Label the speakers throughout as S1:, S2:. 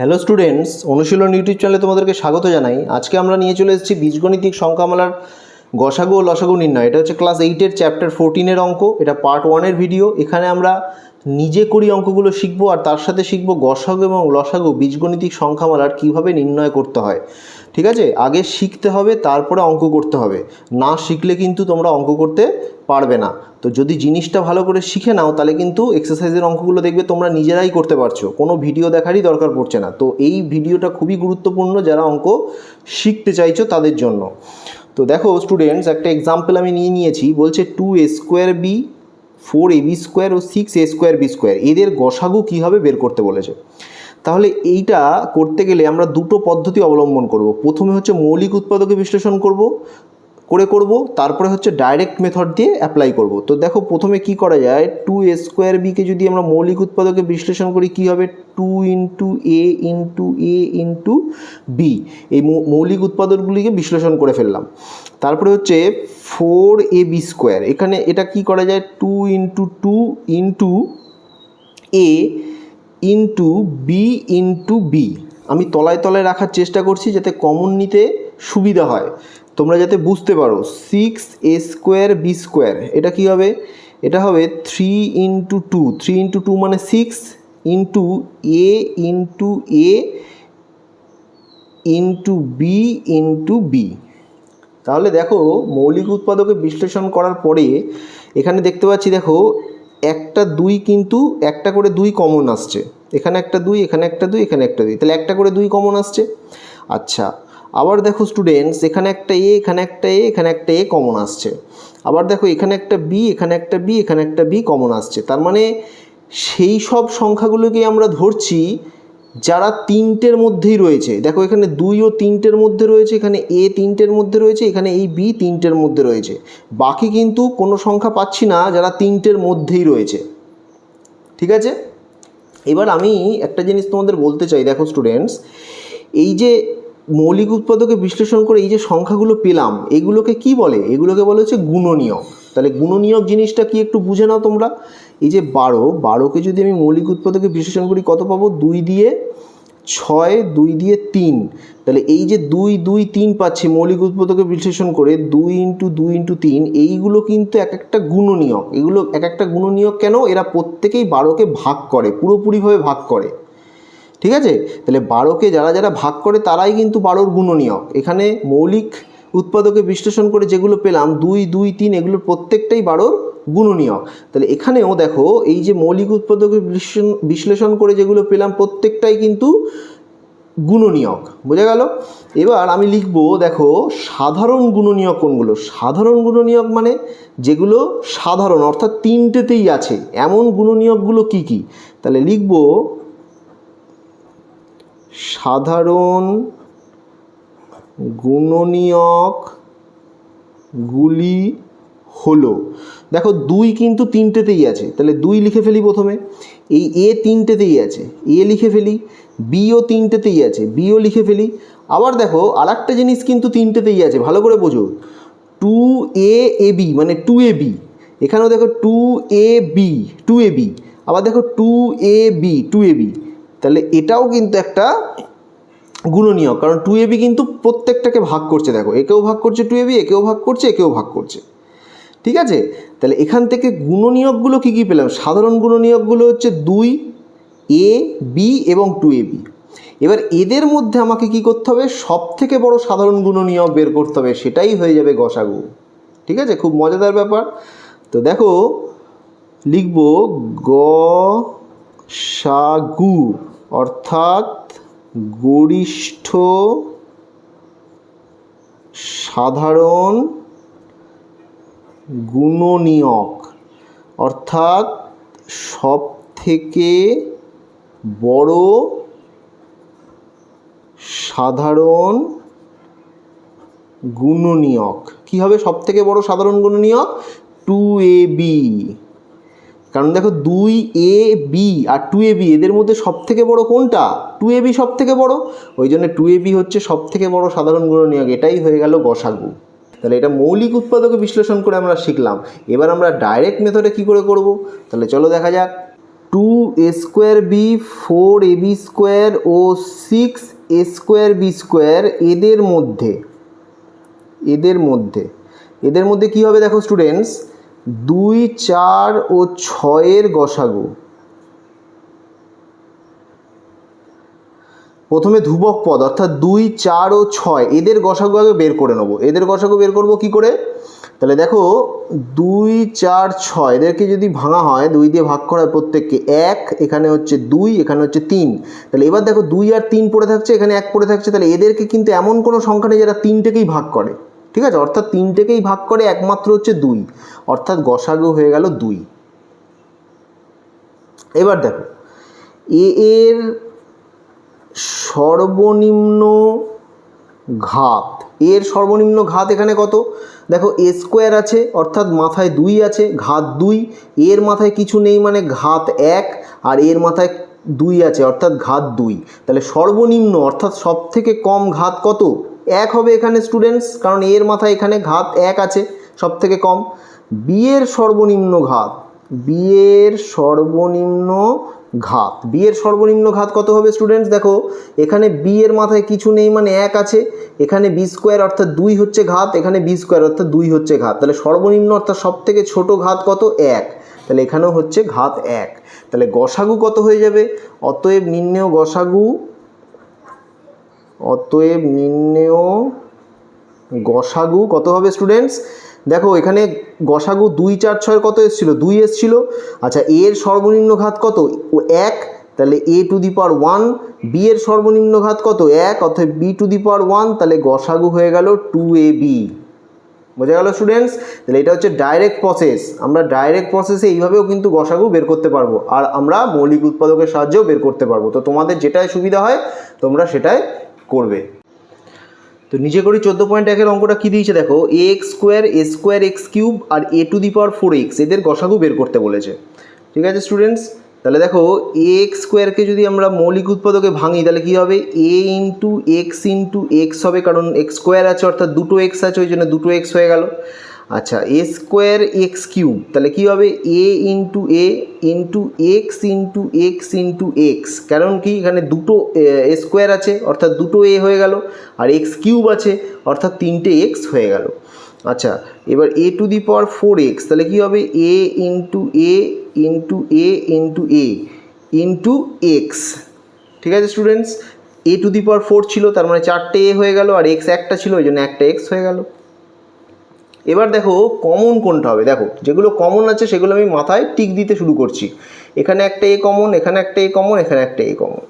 S1: Hello students অনুশীলন YouTube চ্যানেলে তোমাদেরকে স্বাগত জানাই। আজকে আমরা নিয়ে চলে এসেছি বীজগণিতিক সংখ্যামালার গসাগু ও লসাগু নির্ণয়। এটা হচ্ছে ক্লাস এইটের চ্যাপ্টার ফোরটিনের অঙ্ক, এটা পার্ট ওয়ানের ভিডিও এখানে আমরা নিজে করি অঙ্কগুলো শিখব আর তার সাথে শিখব গসাগু এবং লসাগু বীজগণিতিক সংখ্যামালার কীভাবে নির্ণয় করতে হয়। ঠিক আছে? আগে শিখতে হবে, তারপরে অঙ্ক করতে হবে। না শিখলে কিন্তু তোমরা অঙ্ক করতে পারবে না। তো যদি জিনিসটা ভালো করে শিখে নাও, তাহলে কিন্তু এক্সারসাইজের অঙ্কগুলো দেখবে তোমরা নিজেরাই করতে পারছ। কোনো ভিডিও দেখারই দরকার পড়ছে না। তো এই ভিডিওটা খুবই গুরুত্বপূর্ণ যারা অঙ্ক শিখতে চাইছো তাদের জন্য। তো দেখো স্টুডেন্টস একটা এক্সাম্পল আমি নিয়ে নিয়েছি। বলছে two A square B four A B square O six A square B square এদের গসাগু কীভাবে বের করতে বলেছে? তাহলে এইটা করতে গেলে আমরা দুটো পদ্ধতি অবলম্বন করব। প্রথমে হচ্ছে মৌলিক উৎপাদকে বিশ্লেষণ করব। করে করব, তারপরে হচ্ছে ডাইরেক্ট মেথড দিয়ে অ্যাপ্লাই করব। তো দেখো প্রথমে কি করা যায়? টু এ স্কোয়ার বিকে যদি আমরা মৌলিক উৎপাদকে বিশ্লেষণ করি, কি হবে? Two into A into A into B এই মৌলিক উৎপাদকগুলিকে বিশ্লেষণ করে ফেললাম। তারপরে হচ্ছে ফোর এ বি স্কোয়ার এখানে এটা কি করা যায়? Two into two into A into B into B আমি তলায় তলায় রাখার চেষ্টা করছি যাতে কমন নিতে সুবিধা হয়। তোমরা যাতে বুঝতে পারো six A square B square এটা কি হবে? এটা হবে three into two three into two মানে six into A into A into B into B তাহলে দেখো, মৌলিক উৎপাদকে বিশ্লেষণ করার পরে এখানে দেখতে পাচ্ছি, দেখো, একটা দুই কিন্তু একটা করে দুই কমন আসছে। এখানে একটা দুই, এখানে একটা দুই, এখানে একটা দুই, তাহলে একটা করে দুই কমন আসছে। আচ্ছা আবার দেখো স্টুডেন্টস এখানে একটা এ এখানে একটা এ এখানে একটা এ কমন আসছে। আবার দেখো এখানে একটা বি এখানে একটা বি এখানে একটা বি কমন আসছে। তার মানে সেই সব সংখ্যাগুলোকে আমরা ধরছি যারা তিনটের মধ্যেই রয়েছে। দেখো এখানে দুই ও তিনটের মধ্যে রয়েছে, এখানে এ তিনটের মধ্যে রয়েছে, এখানে এই বি তিনটের মধ্যে রয়েছে। বাকি কিন্তু কোনো সংখ্যা পাচ্ছি না যারা তিনটের মধ্যেই রয়েছে। ঠিক আছে? এবার আমি একটা জিনিস তোমাদের বলতে চাই। দেখো স্টুডেন্টস এই যে মৌলিক উৎপাদকে বিশ্লেষণ করে এই যে সংখ্যাগুলো পেলাম, এগুলোকে কি বলে? এগুলোকে বলে হচ্ছে গুণনীয়ক। তাহলে গুণনীয়ক জিনিসটা কি একটু বুঝে নাও তোমরা? এই যে বারো, বারোকে যদি আমি মৌলিক উৎপাদকে বিশ্লেষণ করি, কত পাবো? দুই দিয়ে ছয়, দুই দিয়ে তিন। তাহলে এই যে দুই দুই, তিন পাচ্ছি মৌলিক উৎপাদকে বিশ্লেষণ করে, দুই ইন্টু দুই ইন্টু তিন, এইগুলো কিন্তু এক একটা গুণনীয়ক। এগুলো এক একটা গুণনীয়ক কেন? এরা প্রত্যেকেই বারোকে ভাগ করে, পুরোপুরিভাবে ভাগ করে। ঠিক আছে? তাহলে বারোকে যারা যারা ভাগ করে তারাই কিন্তু বারোর গুণনীয়ক। এখানে মৌলিক উৎপাদকে বিশ্লেষণ করে যেগুলো পেলাম, দুই দুই, তিন এগুলোর প্রত্যেকটাই বারোর গুণনীয়ক। তাহলে এখানেও দেখো, এই যে মৌলিক উৎপাদকে বিশ্লেষণ করে যেগুলো পেলাম, প্রত্যেকটাই কিন্তু গুণনীয়ক। বোঝা গেল? এবার আমি লিখব, দেখো, সাধারণ গুণনীয়ক কোনগুলো? সাধারণ গুণনীয়ক মানে যেগুলো সাধারণ, অর্থাৎ তিনটেতেই আছে। এমন গুণনীয়কগুলো কি কি? তাহলে লিখব সাধারণ গুণনীয়ক গুলি হলো। দেখো দুই কিন্তু তিনটেতেই আছে, তাহলে দুই লিখে ফেলি প্রথমে। এই এ তিনটেতেই আছে, এ লিখে ফেলি, বিও তিনটেতেই আছে, বিও লিখে ফেলি। আবার দেখো আর একটা জিনিস কিন্তু তিনটেতেই আছে, ভালো করে বোঝো। টু এ এ বি মানে টু এ বি। এখানেও দেখো two A B, two A B. আবার দেখো two A B, two A B. তাহলে এটাও কিন্তু একটা গুণনীয়ক, কারণ টু এবি কিন্তু প্রত্যেকটাকে ভাগ করছে, দেখো, একেও ভাগ করছে টু এবি একেও ভাগ করছে, একেও ভাগ করছে। ঠিক আছে? তাহলে এখান থেকে গুণনীয়কগুলো কী কী পেলাম? সাধারণ গুণনীয়কগুলো হচ্ছে দুই এ বি এবং টু এ বি এবার এদের মধ্যে আমাকে কি করতে হবে? সব থেকে বড় সাধারণ গুণনীয়ক বের করতে হবে, সেটাই হয়ে যাবে গসাগু। ঠিক আছে? খুব মজাদার ব্যাপার। তো দেখো, লিখব গ সাগু অর্থাৎ গরিষ্ঠ সাধারণ গুণনীয়ক, অর্থাৎ সব থেকে বড় সাধারণ গুণনীয়ক। কী হবে সব থেকে বড় সাধারণ গুণনীয়ক? টু এ বি কারণ দেখো দুই এ বি আর টু এ বি এদের মধ্যে সব থেকে বড় কোনটা? টু এ বি সব থেকে বড়? ওই জন্য টু এ বি হচ্ছে সব থেকে বড় সাধারণ গুণনীয়ক। এটাই হয়ে গেল গসাগু। তাহলে এটা মৌলিক উৎপাদকে বিশ্লেষণ করে আমরা শিখলাম। এবার আমরা ডাইরেক্ট মেথডে কী করে করব? তাহলে চলো দেখা যাক। Two a square b four a b square O six a square b square এদের মধ্যে। এদের মধ্যে। এদের মধ্যে কী হবে দেখো স্টুডেন্টস দুই, চার ও ছয়ের গসাগু। প্রথমে ধ্রুবক পদ, অর্থাৎ দুই, চার ও ছয়, এদের গসাগু আগে বের করে নেব। এদের গসাগু বের করব কি করে? তাহলে দেখো, দুই, চার, ছয়, এদেরকে যদি ভাঙা হয়, দুই দিয়ে ভাগ করা হয় প্রত্যেককে এক, এখানে হচ্ছে দুই, এখানে হচ্ছে তিন। তাহলে এবার দেখো দুই আর তিন পড়ে থাকছে, এখানে এক পড়ে থাকছে, তাহলে এদেরকে কিন্তু এমন কোনো সংখ্যা নেই যারা তিনটেকেই ভাগ করে। ঠিক আছে? অর্থাৎ তিনটেকেই ভাগ করে একমাত্র হচ্ছে দুই। অর্থাৎ গসাগু হয়ে গেল দুই। এবার দেখো, এ এর সর্বনিম্ন ঘাত, এর সর্বনিম্ন ঘাত এখানে কত? দেখো, এ স্কোয়ার আছে, অর্থাৎ মাথায় দুই আছে, ঘাত দুই। এর মাথায় কিছু নেই মানে ঘাত এক, আর এর মাথায় দুই আছে, অর্থাৎ ঘাত দুই। তাহলে সর্বনিম্ন, অর্থাৎ সব থেকে কম ঘাত কত? এক হবে এখানে স্টুডেন্টস কারণ এর মাথায় এখানে ঘাত এক আছে সব থেকে কম বিয়ের সর্বনিম্ন ঘাত বিয়ের সর্বনিম্ন ঘাত বিয়ের সর্বনিম্ন ঘাত কত হবে স্টুডেন্টস দেখো, এখানে বি এর মাথায় কিছু নেই মানে এক আছে, এখানে বি স্কোয়ার অর্থাৎ দুই হচ্ছে ঘাত, এখানে বি স্কোয়ার অর্থাৎ দুই হচ্ছে ঘাত। তাহলে সর্বনিম্ন অর্থাৎ সব থেকে ছোটো ঘাত কত? এক। তাহলে এখানেও হচ্ছে ঘাত এক। তাহলে গসাগু কত হয়ে যাবে? অতএব নির্ণেয় গসাগু অতএব নির্ণেয় গসাগু কত হবে স্টুডেন্টস দেখো, এখানে গসাগু দুই, চার, ছয় কত এসেছিল? দুই এসেছিল। আচ্ছা এর সর্বনিম্ন ঘাত কত? এক, তাহলে a to the power one, b এর সর্বনিম্ন ঘাত কত? এক অর্থাৎ b to the power one, তাহলে গসাগু হয়ে গেল টু এ বি। বোঝা গেল স্টুডেন্টস তাহলে এটা হচ্ছে ডাইরেক্ট প্রসেস আমরা ডাইরেক্ট প্রসেসে এইভাবেও কিন্তু গসাগু বের করতে পারব। আর আমরা মৌলিক উৎপাদকের সাহায্যেও বের করতে পারব। তো তোমাদের যেটাই সুবিধা হয়, তোমরা সেটাই করবে। তো নিজে করি চোদ্দ পয়েন্ট একের অঙ্কটা কী দিয়েছে দেখো? A x square a square x cube R a to the power four x এদের গসাগু বের করতে বলেছে। ঠিক আছে স্টুডেন্টস তাহলে দেখো এ এক্স স্কোয়ারকে যদি আমরা মৌলিক উৎপাদকে ভাঙি, তাহলে কী হবে? A into x into x হবে, কারণ এক্স স্কোয়ার আছে, অর্থাৎ দুটো এক্স আছে, ওই জন্য দুটো এক্স হয়ে গেল। আচ্ছা এ স্কোয়ার এক্স কিউব তাহলে কী হবে? A into a into x into x into x কারণ কি? এখানে দুটো, এ স্কোয়ার আছে, অর্থাৎ দুটো এ হয়ে গেল, আর এক্স কিউব আছে, অর্থাৎ তিনটে এক্স হয়ে গেল। আচ্ছা এবার a to the power four x তাহলে কী হবে? A into a into a into a into x ঠিক আছে students a to the power four ছিল, তার মানে চারটে এ হয়ে গেল, আর এক্স একটা ছিল, ওই জন্য একটা এক্স হয়ে গেল। এবার দেখো কমন কোনটা হবে? দেখো, যেগুলো কমন আছে সেগুলো আমি মাথায় টিক দিতে শুরু করছি। এখানে একটা এ কমন এখানে একটা এ কমন এখানে একটা এ কমন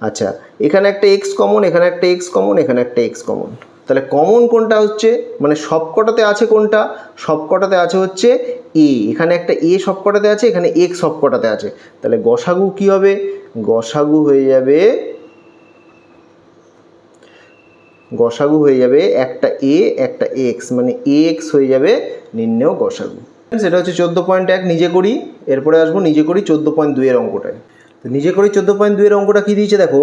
S1: আচ্ছা এখানে একটা এক্স কমন এখানে একটা এক্স কমন এখানে একটা এক্স কমন তাহলে কমন কোনটা হচ্ছে? মানে সবকটাতে আছে কোনটা? সবকটাতে আছে হচ্ছে এ এখানে একটা এ সবকটাতে আছে, এখানে এক্স সবকটাতে আছে। তাহলে গসাগু কি হবে? গসাগু হয়ে যাবে গসাগু হয়ে যাবে একটা এ একটা এক্স মানে এ এক্স হয়ে যাবে নিম্নেও গসাগু। সেটা হচ্ছে চোদ্দ পয়েন্ট এক, নিজে করি, এরপরে আসব নিজে করি চোদ্দ পয়েন্ট দুইয়ের অঙ্কটায়। তো নিজে করি চোদ্দ পয়েন্ট দুইয়ের অঙ্কটা কী দিয়েছে দেখো?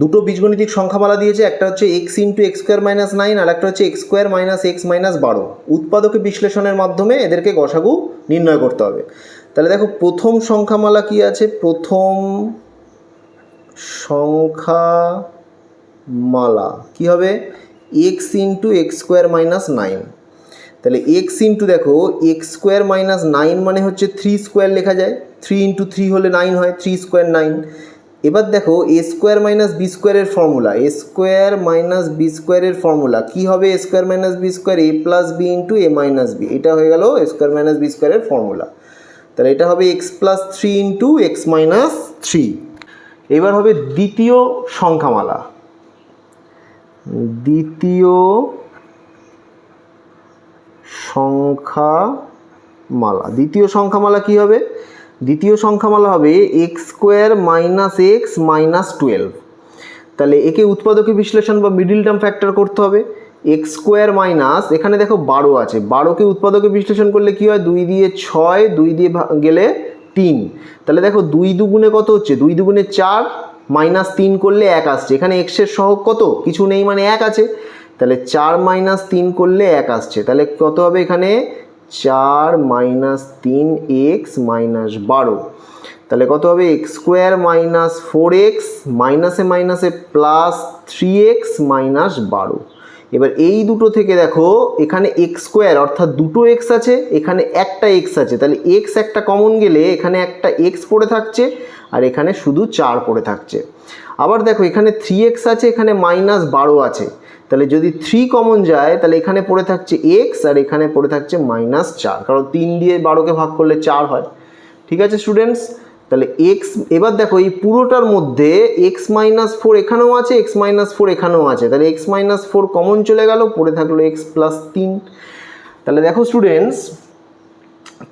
S1: দুটো বীজগণিতিক সংখ্যামালা দিয়েছে, একটা হচ্ছে x into x square minus nine আর একটা হচ্ছে x square minus x minus বারো। উৎপাদকে বিশ্লেষণের মাধ্যমে এদেরকে গসাগু নির্ণয় করতে হবে। তাহলে দেখো, প্রথম সংখ্যামালা কি আছে? প্রথম সংখ্যা মালা। কি হবে? X into x square minus nine তাহলে এক্স ইন্টু দেখো এক্স স্কোয়ার মাইনাস নাইন মানে হচ্ছে থ্রি স্কোয়ার লেখা যায়। থ্রি ইন্টু থ্রি হলে নাইন হয় থ্রি স্কোয়ার নাইন এবার দেখো এ স্কোয়ার মাইনাস বি স্কোয়ারের formula a square minus b স্কোয়ারের ফর্মুলা কী হবে a square minus b square a plus b into a minus b এটা হয়ে গেল এ স্কোয়ার মাইনাস বি স্কোয়ারের ফর্মুলা তাহলে এটা হবে x plus three into x minus three এবার হবে দ্বিতীয় সংখ্যামালা। দ্বিতীয় সংখ্যামালা দ্বিতীয় সংখ্যামালা কি হবে? দ্বিতীয় সংখ্যামালা হবে x square minus x minus twelve তাহলে একে উৎপাদকে বিশ্লেষণ বা মিডিল টার্ম ফ্যাক্টর করতে হবে। এক্স স্কোয়ার মাইনাস এখানে দেখো বারো আছে। বারোকে উৎপাদকে বিশ্লেষণ করলে কি হয়? দুই দিয়ে ছয়, দুই দিয়ে গেলে তিন। তাহলে দেখো দুই দুগুণে কত হচ্ছে? দুই দুগুণে চার মাইনাস তিন করলে এক আসছে। এখানে এক্সের সহগ কত? কিছু নেই মানে এক আছে। তাহলে চার মাইনাস তিন করলে এক আসছে। তাহলে কত হবে এখানে? চার মাইনাস তিন এক্স মাইনাস বারো। তাহলে কত হবে? X square minus four x মাইনাসে মাইনাসে প্লাস থ্রি এক্স মাইনাস বারো। এবার এই দুটো থেকে দেখো, এখানে এক্স স্কোয়ার, অর্থাৎ দুটো এক্স আছে, এখানে একটা এক্স আছে। তাহলে এক্স একটা কমন গেলে এখানে একটা এক্স পড়ে থাকছে আর এখানে শুধু চার পড়ে থাকছে। আবার দেখো, এখানে থ্রি এক্স আছে, এখানে মাইনাস বারো আছে। তাহলে যদি থ্রি কমন যায়, তাহলে এখানে পড়ে থাকছে এক্স আর এখানে পড়ে থাকছে মাইনাস চার। কারণ তিন দিয়ে বারোকে ভাগ করলে চার হয়। ঠিক আছে স্টুডেন্টস তাহলে এক্স এবার দেখো, এই পুরোটার মধ্যে এক্স মাইনাস ফোর এখানেও আছে এক্স মাইনাস ফোর এখানেও আছে। তাহলে এক্স মাইনাস ফোর কমন চলে গেল, পড়ে থাকল এক্স প্লাস তিন। তাহলে দেখো স্টুডেন্টস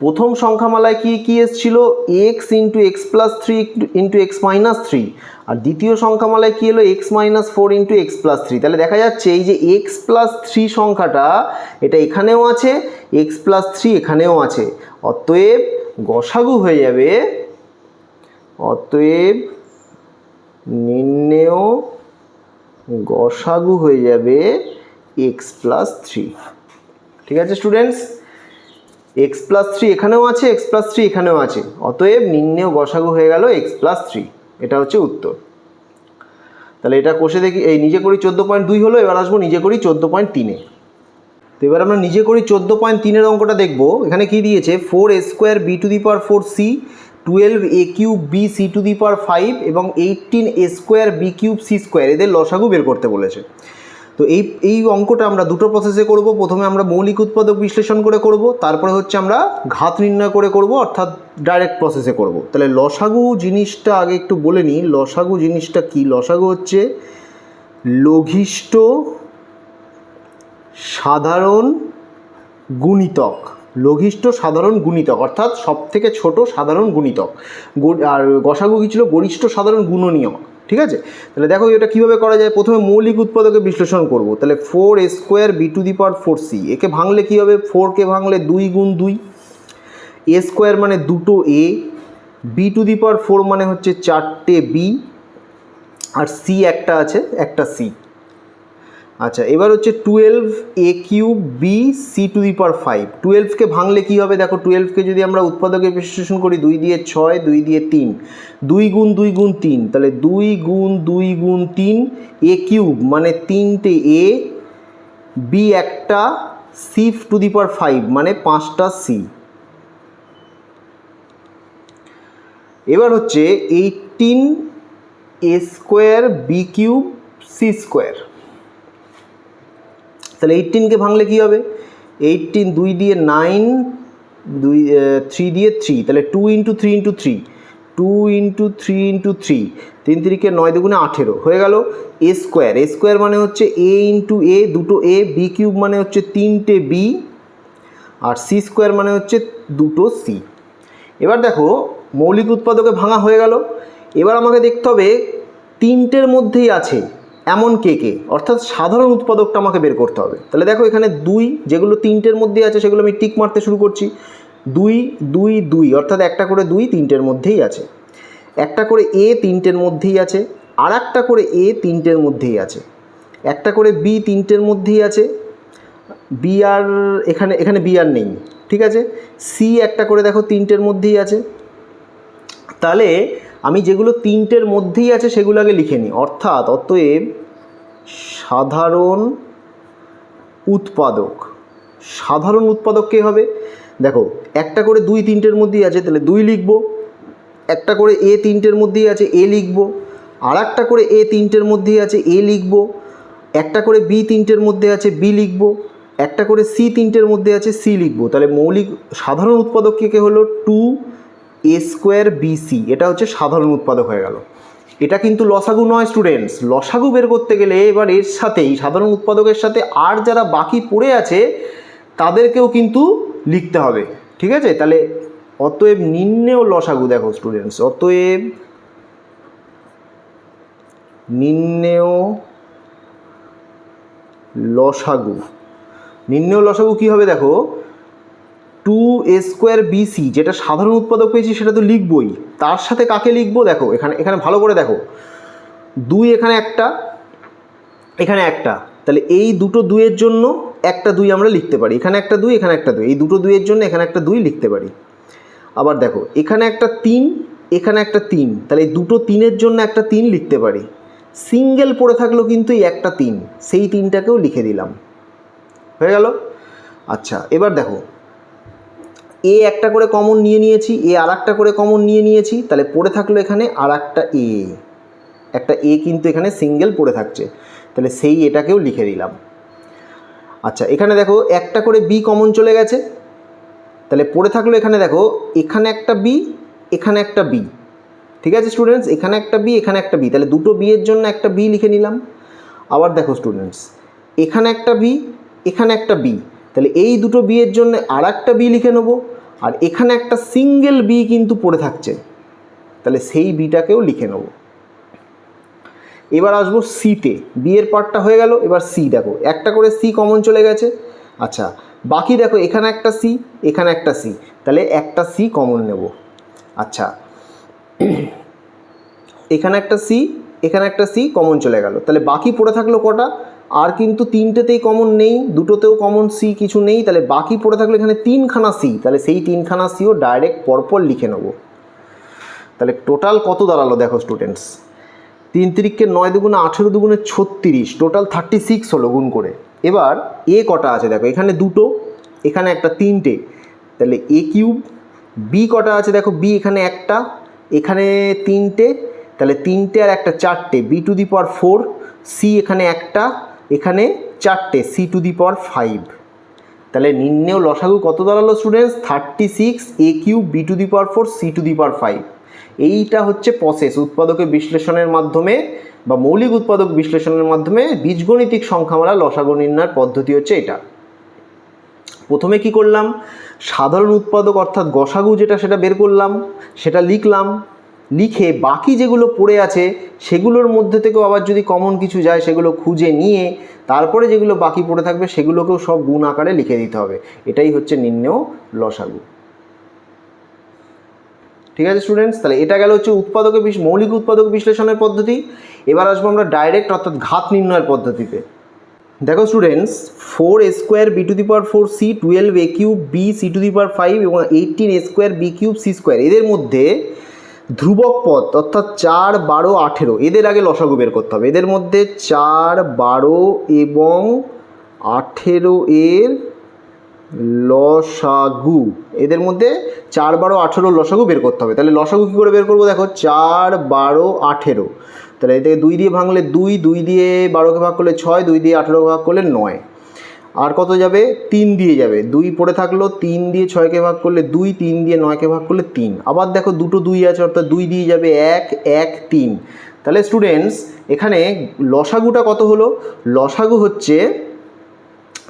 S1: প্রথম সংখ্যামালায় কি কি এসেছিল? X into x plus three into x minus three আর দ্বিতীয় সংখ্যামালায় কি এলো? X minus four into x plus three তাহলে দেখা যাচ্ছে এই যে এক্স প্লাস থ্রি সংখ্যাটা, এটা এখানেও আছে এক্স প্লাস থ্রি এখানেও আছে। অতএব গসাগু হয়ে যাবে, অতএব নির্ণেয় গসাগু হয়ে যাবে এক্স প্লাস থ্রি ঠিক আছে স্টুডেন্টস এক্স প্লাস থ্রি এখানেও আছে এক্স প্লাস থ্রি এখানেও আছে। অতএব নিম্নেও গসাগু হয়ে গেল এক্স প্লাস থ্রি এটা হচ্ছে উত্তর। তাহলে এটা কষে দেখি, এই নিজে করি চোদ্দ পয়েন্ট দুই হলো, এবার আসব নিজে করি চোদ্দ পয়েন্ট তিনে। তো এবার আমরা নিজে করি চোদ্দ পয়েন্ট তিনের অঙ্কটা দেখব। এখানে কি দিয়েছে? Four a square b to the power four c twelve a cube b c to the power five এবং eighteen a square b cube c square এদের লসাগু বের করতে বলেছে। তো এই এই অঙ্কটা আমরা দুটো প্রসেসে করব। প্রথমে আমরা মৌলিক উৎপাদক বিশ্লেষণ করে করব, তারপরে হচ্ছে আমরা ঘাত নির্ণয় করে করব, অর্থাৎ ডাইরেক্ট প্রসেসে করব। তাহলে লসাগু জিনিসটা আগে একটু বলে নিই। লসাগু জিনিসটা কি? লসাগু হচ্ছে লঘিষ্ঠ সাধারণ গুণিতক। লঘিষ্ঠ সাধারণ গুণিতক, অর্থাৎ সব থেকে ছোট সাধারণ গুণিতক। আর গসাগু কি ছিল? গরিষ্ঠ সাধারণ গুণনীয়ক। ঠিক আছে? তাহলে দেখো এটা কীভাবে করা যায়? প্রথমে মৌলিক উৎপাদকে বিশ্লেষণ করব। তাহলে four a square b to the power four c একে ভাঙলে কী হবে? ফোরকে ভাঙলে দুই গুণ দুই। এ স্কোয়ার মানে দুটো a b to the power four মানে হচ্ছে চারটে বি আর সি একটা আছে, একটা সি আচ্ছা এবার হচ্ছে twelve a cube b c to the power five টুয়েলভকে ভাঙলে কী হবে? দেখো টুয়েলভকে যদি আমরা উৎপাদকে বিশ্লেষণ করি, দুই দিয়ে ছয়, দুই দিয়ে তিন। দুই গুণ দুই গুণ তিন, তাহলে দুই গুণ দুই গুণ তিন এ কিউব মানে তিনটে এ বি একটা c to the power five মানে পাঁচটা সি এবার হচ্ছে eighteen a square b cube c square তাহলে এইটিনকে ভাঙলে কী হবে? এইটিন দুই দিয়ে নাইন দুই থ্রি দিয়ে থ্রি তাহলে two into three into three two into three into three তিন তিরিকে নয় দুগুণে আঠেরো, হয়ে গেল এ স্কোয়ার এ স্কোয়ার মানে হচ্ছে এ ইন্টু এ দুটো এ বি কিউব মানে হচ্ছে তিনটে বি আর সি স্কোয়ার মানে হচ্ছে দুটো সি এবার দেখো, মৌলিক উৎপাদকে ভাঙা হয়ে গেল, এবার আমাকে দেখতে হবে তিনটের মধ্যেই আছে এমন কে কে? অর্থাৎ সাধারণ উৎপাদকটা আমাকে বের করতে হবে। তাহলে দেখো এখানে দুই, যেগুলো তিনটের মধ্যেই আছে, সেগুলো আমি টিক মারতে শুরু করছি। দুই দুই দুই, অর্থাৎ একটা করে দুই তিনটের মধ্যেই আছে। একটা করে এ তিনটের মধ্যেই আছে আর একটা করে এ তিনটের মধ্যেই আছে। একটা করে বি তিনটের মধ্যেই আছে বি আর এখানে এখানে বি আর নেই, ঠিক আছে? সি একটা করে দেখো তিনটের মধ্যেই আছে। তাহলে আমি যেগুলো তিনটের মধ্যেই আছে সেগুলো আগে লিখে নিই। অর্থাৎ অতএব সাধারণ উৎপাদক। সাধারণ উৎপাদক কে হবে? দেখো, একটা করে দুই তিনটের মধ্যেই আছে, তাহলে দুই লিখব। একটা করে এ তিনটের মধ্যেই আছে, এ লিখব। আর একটা করে এ তিনটের মধ্যেই আছে, এ লিখব। একটা করে বি তিনটের মধ্যে আছে, বি লিখব। একটা করে সি তিনটের মধ্যে আছে, সি লিখব। তাহলে মৌলিক সাধারণ উৎপাদক কে হলো? টু এ স্কোয়ার বিসি এটা হচ্ছে সাধারণ উৎপাদক হয়ে গেল। এটা কিন্তু লসাগু নয় স্টুডেন্টস লসাগু বের করতে গেলে এবার এর সাথেই, সাধারণ উৎপাদকের সাথে আর যারা বাকি পড়ে আছে, তাদেরকেও কিন্তু লিখতে হবে, ঠিক আছে? তাহলে অতএব নিম্নেও লসাগু দেখো স্টুডেন্টস অতএব নিম্নেও লসাগু। নিম্নেও লসাগু কী হবে দেখো? টু এ স্কোয়ার বিসি যেটা সাধারণ উৎপাদক পেয়েছি সেটা তো লিখবই। তার সাথে কাকে লিখব? দেখো, এখানে এখানে ভালো করে দেখো। দুই এখানে একটা এখানে একটা। তাহলে এই দুটো দুইয়ের জন্য একটা দুই আমরা লিখতে পারি। এখানে একটা দুই, এখানে একটা দুই। এই দুটো দুইয়ের জন্য এখানে একটা দুই লিখতে পারি। আবার দেখো, এখানে একটা তিন, এখানে একটা তিন। তাহলে এই দুটো তিনের জন্য একটা তিন লিখতে পারি। সিঙ্গেল পড়ে থাকল কিন্তু এই একটা তিন। সেই তিনটাকেও লিখে দিলাম। হয়ে গেল? আচ্ছা এবার দেখো। এ একটা করে কমন নিয়ে নিয়েছি, এ আর একটা করে কমন নিয়ে নিয়েছি, তাহলে পড়ে থাকল এখানে আর একটা এ। একটা এ কিন্তু এখানে সিঙ্গেল পড়ে থাকছে। তাহলে সেই এটাকেও লিখে দিলাম আচ্ছা এখানে দেখো একটা করে বি কমন চলে গেছে। তাহলে পড়ে থাকল এখানে দেখো, এখানে একটা বি এখানে একটা বি ঠিক আছে স্টুডেন্টস এখানে একটা বি এখানে একটা বি তাহলে দুটো বি এর জন্য একটা বি লিখে নিলাম। আবার দেখো স্টুডেন্টস এখানে একটা বি এখানে একটা বি তাহলে এই দুটো বি এর জন্য আর একটা বি লিখে নেব। আর এখানে একটা সিঙ্গেল বি কিন্তু পড়ে থাকছে। তাহলে সেই বিটাকেও লিখে নেব। এবার আসব সিতে বি এর পার্টটা হয়ে গেল, এবার সি দেখো। একটা করে সি কমন চলে গেছে। আচ্ছা বাকি দেখো, এখানে একটা সি এখানে একটা সি তাহলে একটা সি কমন নেব। আচ্ছা এখানে একটা সি এখানে একটা সি কমন চলে গেল। তাহলে বাকি পড়ে থাকল কটা? আর কিন্তু তিনটেতেই কমন নেই, দুটোতেও কমন সি কিছু নেই, তাহলে বাকি পড়ে থাকলে এখানে তিনখানা সি তাহলে সেই তিনখানা সিও ডাইরেক্ট পরপর লিখে নেব। তাহলে টোটাল কত দাঁড়াল দেখো স্টুডেন্টস তিন তিরিককে নয় দুগুণে আঠেরো দুগুণে ছত্রিশ টোটাল থার্টি সিক্স হলো গুণ করে। এবার এ কটা আছে দেখো, এখানে দুটো, এখানে একটা তিনটে। তাহলে এ কিউব বি কটা আছে দেখো বি এখানে একটা, এখানে তিনটে, তাহলে তিনটে আর একটা চারটে b to the power four c এখানে একটা এখানে চারটে c to the power five তাহলে নিম্নেও লসাগু কত দাঁড়াল students thirty six a cube b to the power four c to the power five এইটা হচ্ছে প্রসেস উৎপাদকের বিশ্লেষণের মাধ্যমে বা মৌলিক উৎপাদক বিশ্লেষণের মাধ্যমে বীজগণিতিক সংখ্যামালা লসাগু নির্ণয়ের পদ্ধতি হচ্ছে এটা। প্রথমে কি করলাম? সাধারণ উৎপাদক অর্থাৎ গসাগু যেটা, সেটা বের করলাম, সেটা লিখলাম। লিখে বাকি যেগুলো পড়ে আছে, সেগুলোর মধ্যে থেকেও আবার যদি কমন কিছু যায়, সেগুলো খুঁজে নিয়ে তারপরে যেগুলো বাকি পড়ে থাকবে, সেগুলোকেও সব গুণ আকারে লিখে দিতে হবে। এটাই হচ্ছে নিম্নেও লসাগু। ঠিক আছে স্টুডেন্টস তাহলে এটা গেল হচ্ছে উৎপাদকের বিশ- মৌলিক উৎপাদক বিশ্লেষণের পদ্ধতি। এবার আসব আমরা ডাইরেক্ট অর্থাৎ ঘাত নির্ণয়ের পদ্ধতিতে। দেখো students four a square b to the power four c twelve a cube b c to the power five এবং eighteen a square b cube c square এদের মধ্যে ধ্রুবক পদ, অর্থাৎ চার, বারো, আঠেরো। এদের আগে লসাগু বের করতে হবে। এদের মধ্যে চার, বারো এবং আঠেরো এর লসাগু। এদের মধ্যে চার, বারো, আঠেরো লসাগু বের করতে হবে। তাহলে লসাগু কী করে বের করব? দেখো, চার, বারো, আঠেরো। তাহলে এতে দুই দিয়ে ভাঙলে দুই দুই দিয়ে বারোকে ভাগ করলে ছয়, দুই দিয়ে আঠেরো ভাগ করলে নয়। আর কত যাবে? তিন দিয়ে যাবে। দুই পড়ে থাকল, তিন দিয়ে ছয়কে ভাগ করলে দুই, তিন দিয়ে নয়কে ভাগ করলে তিন। আবার দেখো দুটো দুই আছে, অর্থাৎ দুই দিয়ে যাবে এক এক, তিন। তাহলে স্টুডেন্টস এখানে লসাগুটা কত হলো? লসাগু হচ্ছে,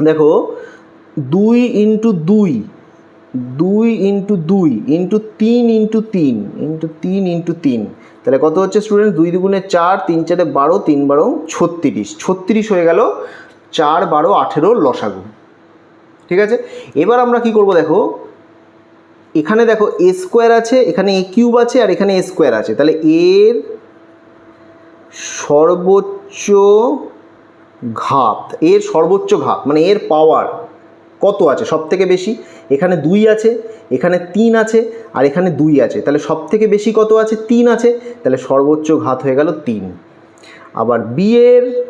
S1: দেখো, দুই ইন্টু দুই দুই ইন্টু দুই ইন্টু তিন ইন্টু তিন ইন্টু তিন ইন্টু তিন। তাহলে কত হচ্ছে স্টুডেন্ট দুই দুগুণে চার, তিন চারে বারো, তিন বারো ছত্রিশ। ছত্রিশ হয়ে গেল চার বারো আঠেরো লসাগু। ঠিক আছে? এবার আমরা কি করব দেখো? এখানে দেখো এ স্কোয়ার আছে, এখানে এ কিউব আছে, আর এখানে এ স্কোয়ার আছে। তাহলে এর সর্বোচ্চ ঘাত, এর সর্বোচ্চ ঘাত মানে এর পাওয়ার কত আছে? সব থেকে বেশি। এখানে দুই আছে, এখানে তিন আছে, আর এখানে দুই আছে। তাহলে সব থেকে বেশি কত আছে? তিন আছে। তাহলে সর্বোচ্চ ঘাত হয়ে গেল তিন। আবার বিয়ের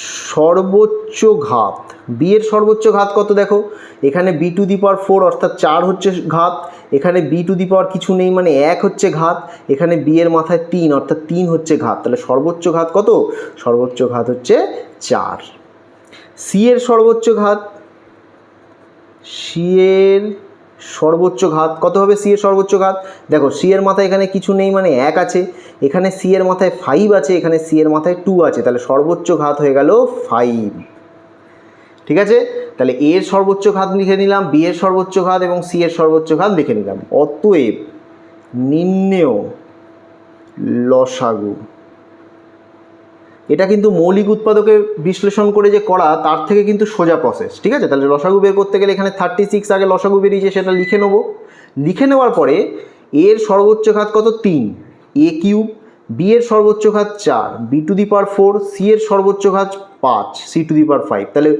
S1: সর্বোচ্চ ঘাত। বিয়ের সর্বোচ্চ ঘাত কত দেখো? এখানে b to the power four অর্থাৎ চার হচ্ছে ঘাত। এখানে বি টু দি পাওয়ার কিছু নেই মানে এক হচ্ছে ঘাত। এখানে বি এর মাথায় তিন, অর্থাৎ তিন হচ্ছে ঘাত। তাহলে সর্বোচ্চ ঘাত কত? সর্বোচ্চ ঘাত হচ্ছে চার। সি এর সর্বোচ্চ ঘাত? সি এর সর্বোচ্চ ঘাত। কত হবে সি এর সর্বোচ্চ ঘাত? দেখো সি এর মাথায় এখানে কিছু নেই মানে এক আছে। এখানে সি এর মাথায় ফাইভ আছে, এখানে সি এর মাথায় টু আছে। তাহলে সর্বোচ্চ ঘাত হয়ে গেল ফাইভ ঠিক আছে? তাহলে এ এর সর্বোচ্চ ঘাত লিখে নিলাম বি এর সর্বোচ্চ ঘাত এবং সি এর সর্বোচ্চ ঘাত লিখে নিলাম। অতএব নিম্নেও লসাগু। এটা কিন্তু মৌলিক উৎপাদকে বিশ্লেষণ করে যে করা, তার থেকে কিন্তু সোজা প্রসেস ঠিক আছে? তাহলে লসাগু বের করতে গেলে এখানে থার্টি সিক্স আগে লসাগু বেরিয়েছে, সেটা লিখে নেব। লিখে নেওয়ার পরে এর সর্বোচ্চ ঘাত কত? তিন। এ কিউব বি এর সর্বোচ্চ ঘাত চার b to the power four c এর সর্বোচ্চ ঘাত পাঁচ c to the power five তাহলে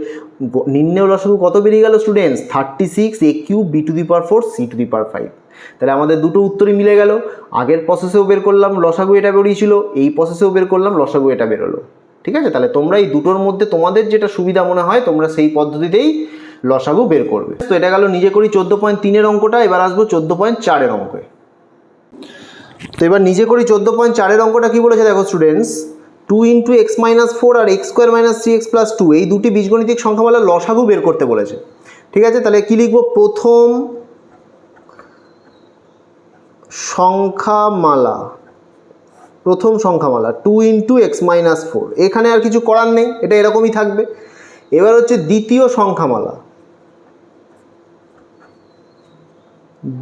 S1: নিম্নেও লসাগু কত বেরিয়ে গেল students thirty six a cube b to the power four c to the power five তাহলে আমাদের দুটো উত্তরই মিলে গেল। আগের প্রসেসেও বের করলাম, লসাগু এটা বেরিয়েছিল, এই প্রসেসেও বের করলাম, লসাগু এটা বেরোলো। ঠিক আছে? তাহলে তোমরা এই দুটোর মধ্যে তোমাদের যেটা সুবিধা মনে হয়, তোমরা সেই পদ্ধতিতেই লসাগু বের করবে। তো এটা গেল নিজে করি চোদ্দ পয়েন্ট তিনের অঙ্কটা, এবার আসব চোদ্দ পয়েন্ট চারের অঙ্কে। তো এবার নিজে করি চোদ্দ পয়েন্ট চারের অঙ্কটা কী বলেছে দেখো students two into x minus four আর x square minus three x plus two এই দুটি বীজগণিতিক সংখ্যামালার লসাগু বের করতে বলেছে। ঠিক আছে? তাহলে কী লিখব? প্রথম সংখ্যামালা। প্রথম সংখ্যামালা two into x minus four এখানে আর কিছু করার নেই, এটা এরকমই থাকবে। এবার হচ্ছে দ্বিতীয় সংখ্যামালা।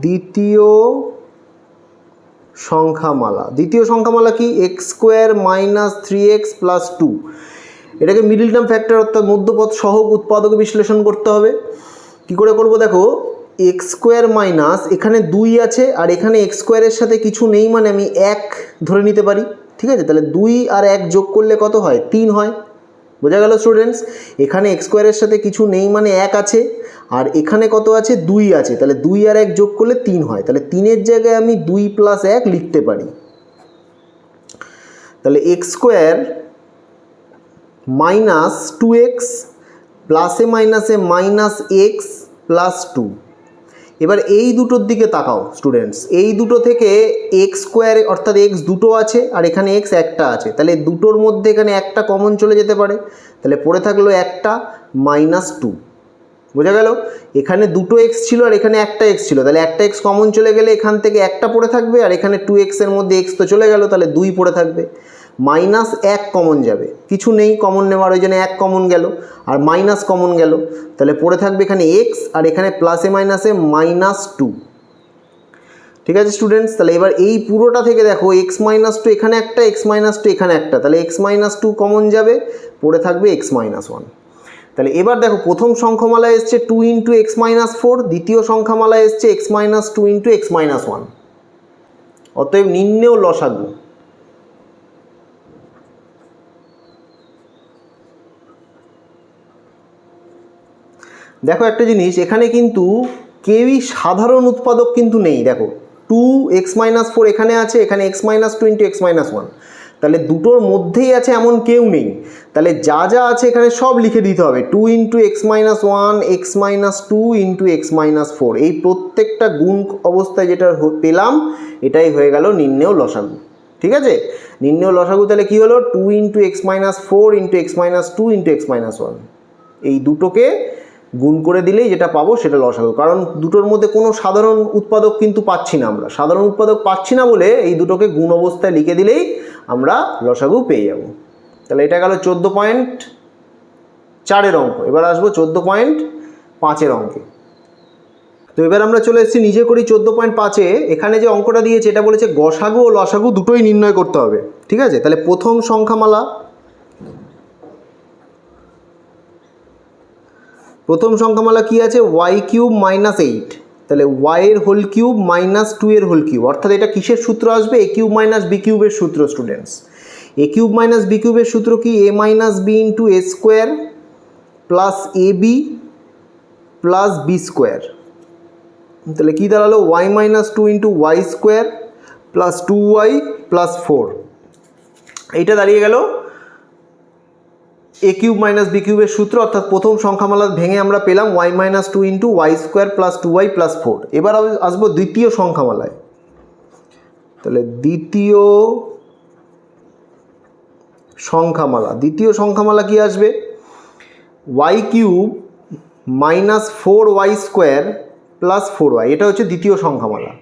S1: দ্বিতীয় সংখ্যামালা। দ্বিতীয় সংখ্যামালা কি? X square minus three x plus two এটাকে মিডিল টার্ম ফ্যাক্টর অর্থাৎ মধ্যপথ সহগ উৎপাদক বিশ্লেষণ করতে হবে। কি করে করব দেখো? এক্স স্কোয়ার মাইনাস, এখানে দুই আছে আর এখানে এক্স স্কোয়ারের সাথে কিছু নেই মানে আমি এক ধরে নিতে পারি, ঠিক আছে? তাহলে দুই আর এক যোগ করলে কত হয়? তিন হয়। বোঝা গেল স্টুডেন্টস এখানে এক্স স্কোয়ারের সাথে কিছু নেই মানে এক আছে আর এখানে কত আছে? দুই আছে। তাহলে দুই আর এক যোগ করলে তিন হয়। তাহলে তিনের জায়গায় আমি দুই প্লাস এক লিখতে পারি। তাহলে x square minus two x প্লাসে মাইনাসে মাইনাস এক্স প্লাস টু এবার এই দুটোর দিকে তাকাও স্টুডেন্টস এই দুটো থেকে এক্স স্কোয়ারে অর্থাৎ এক্স দুটো আছে আর এখানে এক্স একটা আছে। তাহলে দুটোর মধ্যে এখানে একটা কমন চলে যেতে পারে। তাহলে পড়ে থাকল একটা মাইনাস টু বোঝা গেল? এখানে দুটো এক্স ছিল আর এখানে একটা এক্স ছিল। তাহলে একটা এক্স কমন চলে গেলে এখান থেকে একটা পড়ে থাকবে আর এখানে টু এক্সের মধ্যে এক্স তো চলে গেল, তাহলে দুই পড়ে থাকবে। মাইনাস এক কমন যাবে। কিছু নেই কমন নেওয়ার, ওই জন্য এক কমন গেল। আর মাইনাস কমন গেল। তাহলে পড়ে থাকবে এখানে এক্স আর এখানে প্লাসে মাইনাসে মাইনাস টু ঠিক আছে স্টুডেন্টস তাহলে এবার এই পুরোটা থেকে দেখো এক্স মাইনাস টু এখানে একটা এক্স মাইনাস টু এখানে একটা। তাহলে এক্স মাইনাস টু কমন যাবে, পড়ে থাকবে এক্স মাইনাস ওয়ান তাহলে এবার দেখো, প্রথম সংখ্যামালা এসছে two into x minus four দ্বিতীয় সংখ্যামালা এসছে x minus two into x minus one অতএব নিম্নেও লসাগু। দেখো একটা জিনিস, এখানে কিন্তু কেউই সাধারণ উৎপাদক কিন্তু নেই, দেখো। টু এক্স মাইনাস ফোর এখানে আছে, এখানে x minus two into x minus one তাহলে দুটোর মধ্যেই আছে এমন কেউ নেই। তাহলে যা যা আছে এখানে সব লিখে দিতে হবে। Two into x minus one x minus two into x minus four এই প্রত্যেকটা গুণ অবস্থায় যেটা পেলাম, এটাই হয়ে গেল নিম্নেও লসাগু। ঠিক আছে? নিম্নেও লসাগু তাহলে কী হলো? Two into x minus four into x minus two into x minus one এই দুটোকে গুণ করে দিলেই যেটা পাবো সেটা লসাগু কারণ দুটোর মধ্যে কোনো সাধারণ উৎপাদক কিন্তু পাচ্ছি না আমরা। সাধারণ উৎপাদক পাচ্ছি না বলে এই দুটোকে গুণ অবস্থায় লিখে দিলেই আমরা লসাগু পেয়ে যাব। তাহলে এটা গেল চোদ্দ পয়েন্ট চারের অঙ্ক। এবার আসব চোদ্দ পয়েন্ট পাঁচের অঙ্কে। তো এবার আমরা চলে এসেছি, নিজে করি চোদ্দ পয়েন্ট পাঁচে। এখানে যে অঙ্কটা দিয়েছে, এটা বলেছে গসাগু ও লসাগু দুটোই নির্ণয় করতে হবে। ঠিক আছে? তাহলে প্রথম সংখ্যামালা প্রথম সংখ্যামালা কি আছে? ওয়াই কিউব মাইনাস এইট তাহলে ওয়াইয়ের হোল কিউব মাইনাস টু এর হোল কিউব অর্থাৎ এটা কিসের সূত্র আসবে? এ কিউব মাইনাস বি কিউবের সূত্র students a cube minus b কিউবের সূত্র কি? A minus b into a square plus a b plus b square তাহলে কী দাঁড়াল? Y minus two into y square plus two y plus four এইটা দাঁড়িয়ে গেল। এ কিউব মাইনাস বি কিউবের সূত্র, অর্থাৎ প্রথম সংখ্যামালা ভেঙে আমরা পেলাম y minus two into y square plus two y plus four এবার আস- আসব দ্বিতীয় সংখ্যামালায়। তাহলে দ্বিতীয় সংখ্যামালা দ্বিতীয় সংখ্যামালা কি আসবে? Y cube minus four y square plus four y এটা হচ্ছে দ্বিতীয় সংখ্যামালা।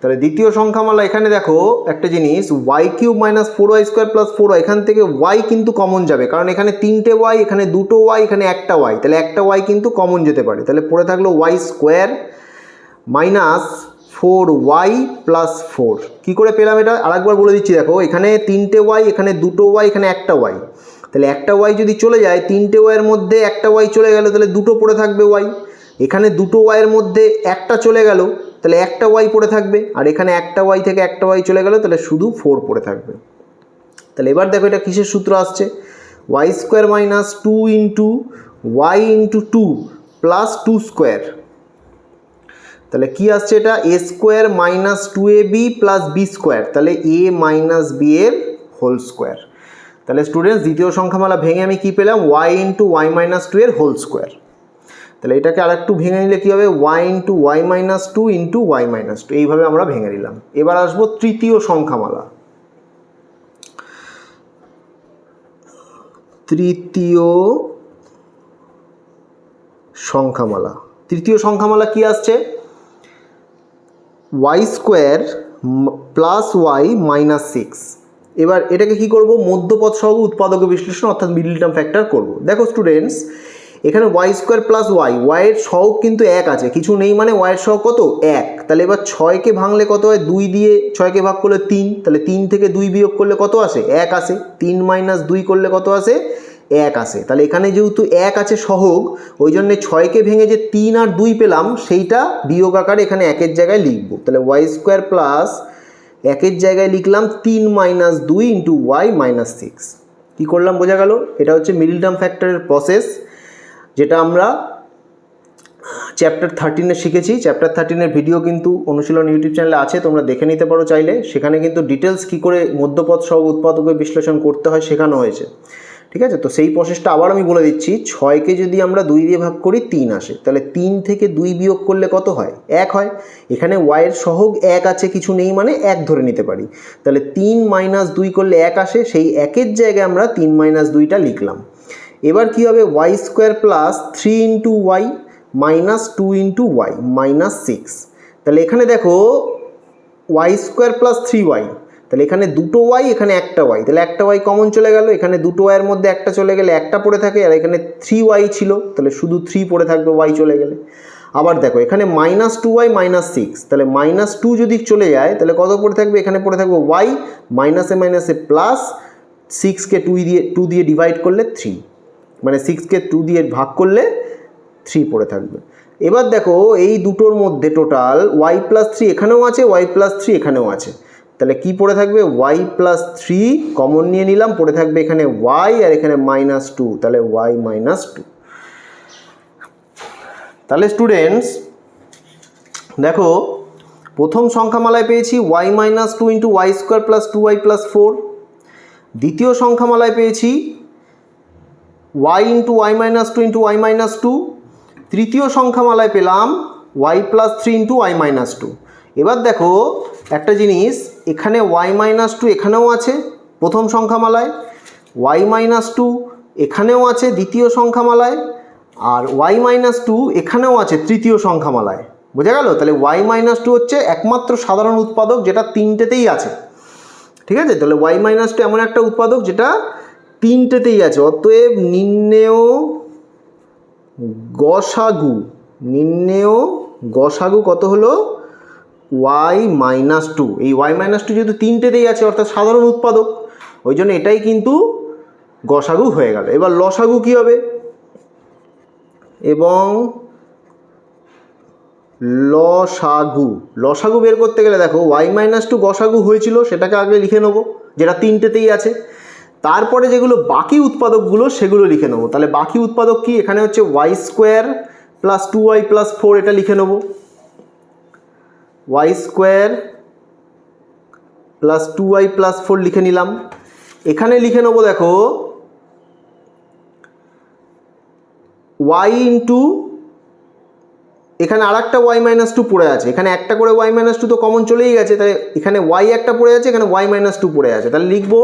S1: তাহলে দ্বিতীয় সংখ্যা সংখ্যামালা এখানে দেখো একটা জিনিস y cube minus four y square plus four y এখান থেকে ওয়াই কিন্তু কমন যাবে, কারণ এখানে তিনটে ওয়াই এখানে দুটো ওয়াই এখানে একটা ওয়াই তাহলে একটা ওয়াই কিন্তু কমন যেতে পারে। তাহলে পড়ে থাকল y square minus four y plus four কী করে পেলাম এটা? আরেকবার বলে দিচ্ছি, দেখো, এখানে তিনটে ওয়াই এখানে দুটো ওয়াই এখানে একটা ওয়াই তাহলে একটা ওয়াই যদি চলে যায়, তিনটে ওয়াইয়ের মধ্যে একটা ওয়াই চলে গেল, তাহলে দুটো পড়ে থাকবে ওয়াই এখানে দুটো ওয়াইয়ের মধ্যে একটা চলে গেল তাহলে একটা ওয়াই পড়ে থাকবে, আর এখানে একটা ওয়াই থেকে একটা ওয়াই চলে গেল, তাহলে শুধু ফোর পড়ে থাকবে। তাহলে এবার দেখো এটা কিসের সূত্র আসছে? Y square minus two into y into two plus two square তাহলে কি আসছে এটা? A square minus two a b plus b square তাহলে এ মাইনাস বি এর হোল স্কোয়ার তাহলে স্টুডেন্টস দ্বিতীয় সংখ্যামালা ভেঙে আমি কি পেলাম? Y into y minus two এর হোল স্কোয়ার তাহলে এটাকে আরেকটু ভেঙে নিলে কী হবে? Y into y minus two into y minus two এইভাবে আমরা ভেঙে নিলাম। এবার আসব তৃতীয় সংখ্যামালা। তৃতীয় সংখ্যামালা। তৃতীয় সংখ্যামালা কি আসছে? Y square plus y minus six এবার এটাকে কি করব? মধ্যপথ সহ উৎপাদক বিশ্লেষণ, অর্থাৎ মিডল টার্ম ফ্যাক্টর করব। দেখো স্টুডেন্টস এখানে ওয়াই স্কোয়ার প্লাস ওয়াই ওয়াইয়ের সহগ কিন্তু এক আছে। কিছু নেই মানে ওয়াইয়ের সহগ কত? এক। তাহলে এবার ছয়কে ভাঙলে কত হয়? দুই দিয়ে ছয়কে ভাগ করলে তিন। তাহলে তিন থেকে দুই বিয়োগ করলে কত আসে? এক আসে। তিন মাইনাস দুই করলে কত আসে? এক আসে। তাহলে এখানে যেহেতু এক আছে সহগ, ওই জন্যে ছয়কে ভেঙে যে তিন আর দুই পেলাম, সেইটা বিয়োগ আকারে এখানে একের জায়গায় লিখব। তাহলে ওয়াই স্কোয়ার প্লাস একের জায়গায় লিখলাম তিন মাইনাস দুই ইন্টু ওয়াই মাইনাস সিক্স কী করলাম? বোঝা গেল? এটা হচ্ছে মিডল টার্ম ফ্যাক্টরের প্রসেস যেটা আমরা চ্যাপ্টার থার্টিনে শিখেছি। চ্যাপ্টার থার্টিনের ভিডিও কিন্তু অনুশীলন ইউটিউব চ্যানেলে আছে, তোমরা দেখে নিতে পারো চাইলে। সেখানে কিন্তু ডিটেলস কী করে মধ্যপথ সহ উৎপাদকের বিশ্লেষণ করতে হয় শেখানো হয়েছে। ঠিক আছে? তো সেই প্রসেসটা আবার আমি বলে দিচ্ছি, ছয়কে যদি আমরা দুই দিয়ে ভাগ করি, তিন আসে। তাহলে তিন থেকে দুই বিয়োগ করলে কত হয়? এক হয়। এখানে ওয়াইয়ের সহগ এক আছে, কিছু নেই মানে এক ধরে নিতে পারি। তাহলে তিন মাইনাস দুই করলে এক আসে, সেই একের জায়গায় আমরা তিন মাইনাস দুইটা লিখলাম। এবার কি হবে? Y square plus three into y minus two into y minus six তাহলে এখানে দেখো y square plus three y তাহলে এখানে দুটো ওয়াই এখানে একটা ওয়াই তাহলে একটা ওয়াই কমন চলে গেল, এখানে দুটো ওয়াইয়ের মধ্যে একটা চলে গেলে একটা পড়ে থাকে, আর এখানে থ্রি ওয়াই ছিল, তাহলে শুধু থ্রি পড়ে থাকবে ওয়াই চলে গেলে। আবার দেখো, এখানে minus two y minus six তাহলে মাইনাস টু যদি চলে যায়, তাহলে কত পড়ে থাকবে? এখানে পড়ে থাকবে ওয়াই মাইনাসে মাইনাসে প্লাস সিক্সকে টু দিয়ে টু দিয়ে ডিভাইড করলে থ্রি মানে সিক্সকে টু দিয়ে ভাগ করলে থ্রি পড়ে থাকবে। এবার দেখো এই দুটোর মধ্যে টোটাল ওয়াই প্লাস থ্রি এখানেও আছে ওয়াই প্লাস থ্রি এখানেও আছে। তাহলে কি পড়ে থাকবে? ওয়াই প্লাস থ্রি কমন নিয়ে নিলাম, পড়ে থাকবে এখানে ওয়াই আর এখানে মাইনাস টু তাহলে ওয়াই মাইনাস টু তাহলে স্টুডেন্টস দেখো প্রথম সংখ্যামালায় পেয়েছি y minus two into y square plus two y plus four দ্বিতীয় সংখ্যামালায় পেয়েছি y into y minus two into y minus two তৃতীয় সংখ্যামালায় পেলাম y plus three into y minus two এবার দেখো, একটা জিনিস, এখানে ওয়াই মাইনাস টু এখানেও আছে প্রথম সংখ্যামালায় ওয়াই মাইনাস টু এখানেও আছে দ্বিতীয় সংখ্যামালায়, আর ওয়াই মাইনাস টু এখানেও আছে তৃতীয় সংখ্যামালায়। বোঝা গেল? তাহলে ওয়াই মাইনাস টু হচ্ছে একমাত্র সাধারণ উৎপাদক যেটা তিনটেতেই আছে। ঠিক আছে? তাহলে ওয়াই মাইনাস টু এমন একটা উৎপাদক যেটা তিনটেতেই আছে, অতএব নির্ণেয় গসাগু নির্ণেয় গসাগু কত হলো? ওয়াই মাইনাস টু এই ওয়াই মাইনাস টু যেহেতু তিনটেতেই আছে, অর্থাৎ সাধারণ উৎপাদক, ওই জন্য এটাই কিন্তু গসাগু হয়ে গেল। এবার লসাগু কী হবে? এবং লসাগু লসাগু বের করতে গেলে দেখো ওয়াই মাইনাস টু গসাগু হয়েছিল, সেটাকে আগে লিখে নেব, যেটা তিনটেতেই আছে। তারপরে যেগুলো বাকি উৎপাদকগুলো, সেগুলো লিখে নেব। তাহলে বাকি উৎপাদক কি? এখানে হচ্ছে y square plus two y plus four এটা লিখে নেব। Y square plus two y plus four লিখে নিলাম। এখানে লিখে নেব, দেখো ওয়াই ইন্টু এখানে আর একটা ওয়াই মাইনাস টু পড়ে আছে। এখানে একটা করে ওয়াই মাইনাস টু তো কমন চলেই গেছে। তাহলে এখানে ওয়াই একটা পড়ে আছে, এখানে ওয়াই মাইনাস টু পড়ে আছে। তাহলে লিখব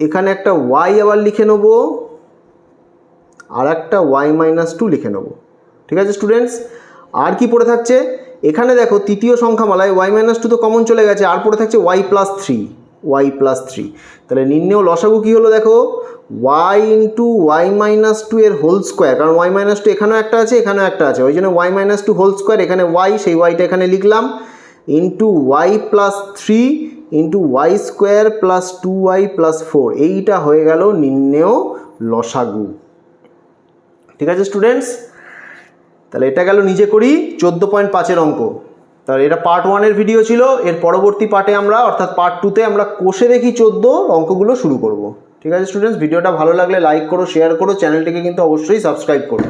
S1: এখানে একটা ওয়াই আবার লিখে নেব আর একটা ওয়াই মাইনাস টু লিখে নেব। ঠিক আছে স্টুডেন্টস আর কি পড়ে থাকছে? এখানে দেখো তৃতীয় সংখ্যামালায় ওয়াই মাইনাস টু তো কমন চলে গেছে, আর পড়ে থাকছে y plus three y plus three তাহলে নির্ণেয় লসাগু কী হলো দেখো? Y into y minus two এর হোল স্কোয়ার কারণ ওয়াই মাইনাস টু এখানেও একটা আছে, এখানেও একটা আছে। ওই জন্য y minus two whole square এখানে ওয়াই সেই ওয়াইটা এখানে লিখলাম। Into y plus three into y square plus two y plus four এইটা হয়ে গেল নির্ণেয় লসাগু। ঠিক আছে স্টুডেন্টস তাহলে এটা গেল নিজে করি, চোদ্দ পয়েন্ট পাঁচের অঙ্ক। তাহলে এটা পার্ট ওয়ানের ভিডিও ছিল, এর পরবর্তী পার্টে আমরা, অর্থাৎ পার্ট টুতে আমরা কোষে দেখি চোদ্দ, অঙ্কগুলো শুরু করব। ঠিক আছে স্টুডেন্টস ভিডিওটা ভালো লাগলে লাইক করো শেয়ার করো চ্যানেলটিকে কিন্তু অবশ্যই সাবস্ক্রাইব করো।